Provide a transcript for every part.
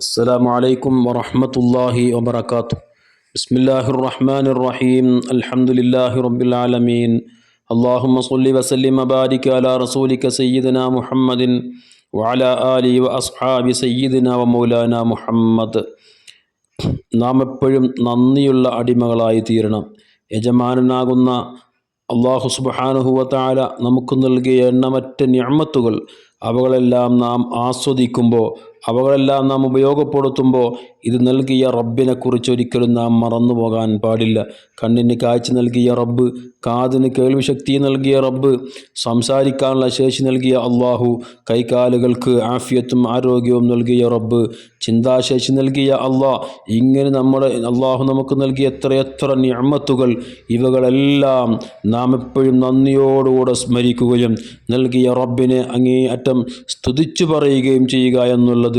السلام عليكم ورحمة الله وبركاته بسم الله الرحمن الرحيم الحمد لله رب العالمين اللهم صل وسلم وبارك على رسولك سيدنا محمد وعلى آله وأصحاب سيدنا ومولانا محمد നാം എപ്പോഴും നന്ദിയുള്ള അടിമകളായി തീരണം യജമാനനാകുന്ന അള്ളാഹു സുബാനുഹുവത്താല നമുക്ക് നൽകിയ എണ്ണമറ്റ ഞമ്മത്തുകൾ അവകളെല്ലാം നാം ആസ്വദിക്കുമ്പോൾ അവകളെല്ലാം നാം ഉപയോഗപ്പെടുത്തുമ്പോൾ ഇത് നൽകിയ റബ്ബിനെക്കുറിച്ച് ഒരിക്കലും നാം മറന്നു പോകാൻ പാടില്ല. കണ്ണിന് കാഴ്ച നൽകിയ റബ്ബ് കാതിന് കേൾവി ശക്തി നൽകിയ റബ്ബ് സംസാരിക്കാനുള്ള ശേഷി നൽകിയ അള്ളാഹു കൈകാലുകൾക്ക് ആഫിയത്തും ആരോഗ്യവും നൽകിയ റബ്ബ് ചിന്താശേഷി നൽകിയ അള്ളാഹ് ഇങ്ങനെ നമ്മുടെ അള്ളാഹു നമുക്ക് നൽകിയ എത്രയെത്ര ഞമ്മത്തുകൾ ഇവകളെല്ലാം നാം എപ്പോഴും നന്ദിയോടുകൂടെ സ്മരിക്കുകയും നൽകിയ റബ്ബിനെ അങ്ങേയറ്റം സ്തുതിച്ചു പറയുകയും ചെയ്യുക എന്നുള്ളത്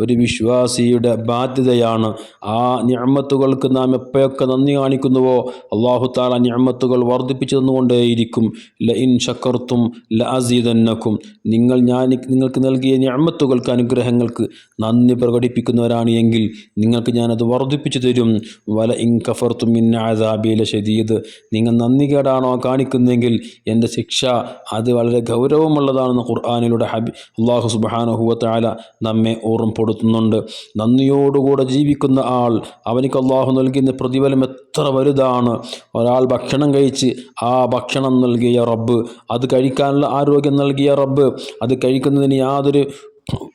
ഒരു വിശ്വാസിയുടെ ബാധ്യതയാണ്. ആ ഞമ്മത്തുകൾക്ക് നാം എപ്പോഴൊക്കെ നന്ദി കാണിക്കുന്നുവോ അള്ളാഹു താല ഞമ്മത്തുകൾ വർദ്ധിപ്പിച്ചു തന്നുകൊണ്ടേയിരിക്കും. ല ഇൻ ഷക്കർത്തും ല അസീതന്നക്കും നിങ്ങൾ ഞാൻ നിങ്ങൾക്ക് നൽകിയ ഞമ്മത്തുകൾക്ക് അനുഗ്രഹങ്ങൾക്ക് നന്ദി പ്രകടിപ്പിക്കുന്നവരാണ് എങ്കിൽ നിങ്ങൾക്ക് ഞാനത് വർദ്ധിപ്പിച്ചു തരും. വല ഇൻ കഫർത്തും ഇന്ന ആദാബിയിലെ ശരീത് നിങ്ങൾ നന്ദി കേടാണോ കാണിക്കുന്നതെങ്കിൽ എന്റെ ശിക്ഷ അത് വളരെ ഗൗരവമുള്ളതാണെന്ന് ഖുർആാനിലൂടെ ഹബി അള്ളാഹു സുബാനഹുവത്താല നമ്മെ ഓർമ്മപ്പെടുത്തുന്നുണ്ട്. നന്ദിയോടുകൂടെ ജീവിക്കുന്ന ആൾ അവനിക്ക് അള്ളാഹു നൽകുന്ന പ്രതിഫലം എത്ര വലുതാണ്. ഒരാൾ ഭക്ഷണം കഴിച്ച് ആ ഭക്ഷണം നൽകിയ റബ്ബ് അത് കഴിക്കാനുള്ള ആരോഗ്യം നൽകിയ റബ്ബ് അത് കഴിക്കുന്നതിന് യാതൊരു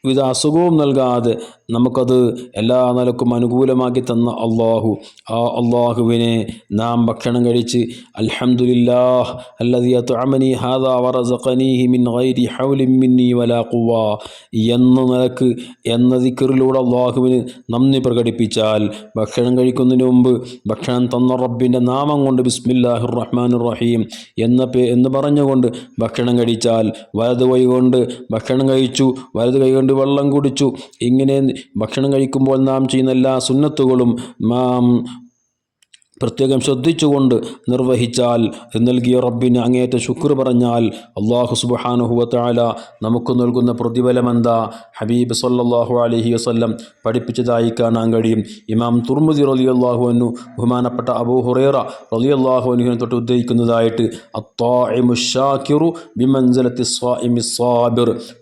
വിധ അസുഖവും നൽകാതെ നമുക്കത് എല്ലാ നിലക്കും അനുകൂലമാക്കി തന്ന അള്ളാഹു. ആ അള്ളാഹുവിനെ നാം ഭക്ഷണം കഴിച്ച് അൽഹമുല്ലാഹ് അല്ലതി അത്അമനി ഹാദാ വറസഖനീഹി മിൻ ഗൈരി വലാ എന്ന നിലയ്ക്ക് എന്ന ദിക്കറിലൂടെ അള്ളാഹുവിന് നന്ദി പ്രകടിപ്പിച്ചാൽ ഭക്ഷണം കഴിക്കുന്നതിന് മുമ്പ് ഭക്ഷണം തന്ന റബ്ബിന്റെ നാമം കൊണ്ട് ബിസ്മില്ലാഹിർ റഹ്മാനുർ റഹീം എന്ന പേ എന്ന് പറഞ്ഞുകൊണ്ട് ഭക്ഷണം കഴിച്ചാൽ വലത് വൈകൊണ്ട് ഭക്ഷണം കഴിച്ചു വലത് കൈ കൊണ്ട് വെള്ളം കുടിച്ചു. ഇങ്ങനെ ഭക്ഷണം കഴിക്കുമ്പോൾ നാം ചെയ്യുന്ന എല്ലാ സുന്നത്തുകളും നാം പ്രത്യേകം ശ്രദ്ധിച്ചുകൊണ്ട് നിർവഹിച്ചാൽ നൽകിയ റബ്ബിന് അങ്ങേറ്റ ശുക്ർ പറഞ്ഞാൽ അള്ളാഹു സുബാനുഹുവല നമുക്ക് നൽകുന്ന പ്രതിഫലമെന്താ ഹബീബ് സല്ലാഹു അലഹി വസ്ല്ലം പഠിപ്പിച്ചതായി കാണാൻ കഴിയും. ഇമാം തുർമുദി റലി അള്ളാഹു അനു ബഹുമാനപ്പെട്ട അബൂ ഹുറേറ റലി അള്ളാഹു അനുഹിനെ തൊട്ട് ഉദ്ധരിക്കുന്നതായിട്ട്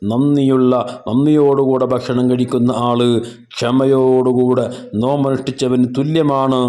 നന്ദിയുള്ള നന്ദിയോടുകൂടെ ഭക്ഷണം കഴിക്കുന്ന ആൾ ക്ഷമയോടുകൂടെ നോമനുഷ്ഠിച്ചവന് തുല്യമാണ്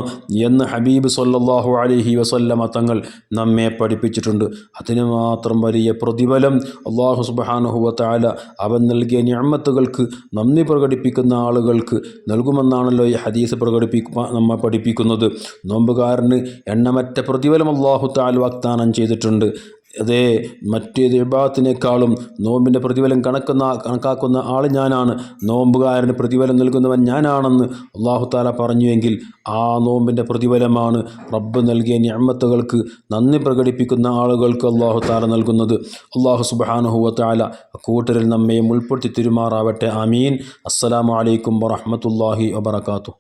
എന്ന് ഹബീബ് സല്ലാഹു അലഹി വസല്ലമ തങ്ങൾ നമ്മെ പഠിപ്പിച്ചിട്ടുണ്ട്. അതിന് മാത്രം വലിയ പ്രതിഫലം അള്ളാഹു സുബാനുഹുവത്താല അവൻ നൽകിയ ഞാമത്തുകൾക്ക് നന്ദി പ്രകടിപ്പിക്കുന്ന ആളുകൾക്ക് നൽകുമെന്നാണല്ലോ ഈ ഹദീസ് പ്രകടിപ്പിക്കുക നമ്മെ പഠിപ്പിക്കുന്നത്. നോമ്പുകാരന് എണ്ണമറ്റ പ്രതിഫലം അള്ളാഹു താൽ വാഗ്ദാനം ചെയ്തിട്ടുണ്ട്. അതേ മറ്റേത് വിഭാഗത്തിനേക്കാളും നോമ്പിന്റെ പ്രതിഫലം കണക്കുന്ന കണക്കാക്കുന്ന ആൾ ഞാനാണ്. നോമ്പുകാരന് പ്രതിഫലം നൽകുന്നവൻ ഞാനാണെന്ന് അള്ളാഹു താല പറഞ്ഞുവെങ്കിൽ ആ നോമ്പിന്റെ പ്രതിഫലമാണ് റബ്ബ് നൽകിയ ഞമ്മത്തുകൾക്ക് നന്ദി പ്രകടിപ്പിക്കുന്ന ആളുകൾക്ക് അള്ളാഹു താല നൽകുന്നത്. അള്ളാഹു സുബാനുഹുവത്താല കൂട്ടരിൽ നമ്മയും ഉൾപ്പെടുത്തി തിരുമാറാവട്ടെ. അമീൻ അസ്സലാമു അലൈക്കും വറഹമത്തല്ലാഹി വബർക്കാത്തു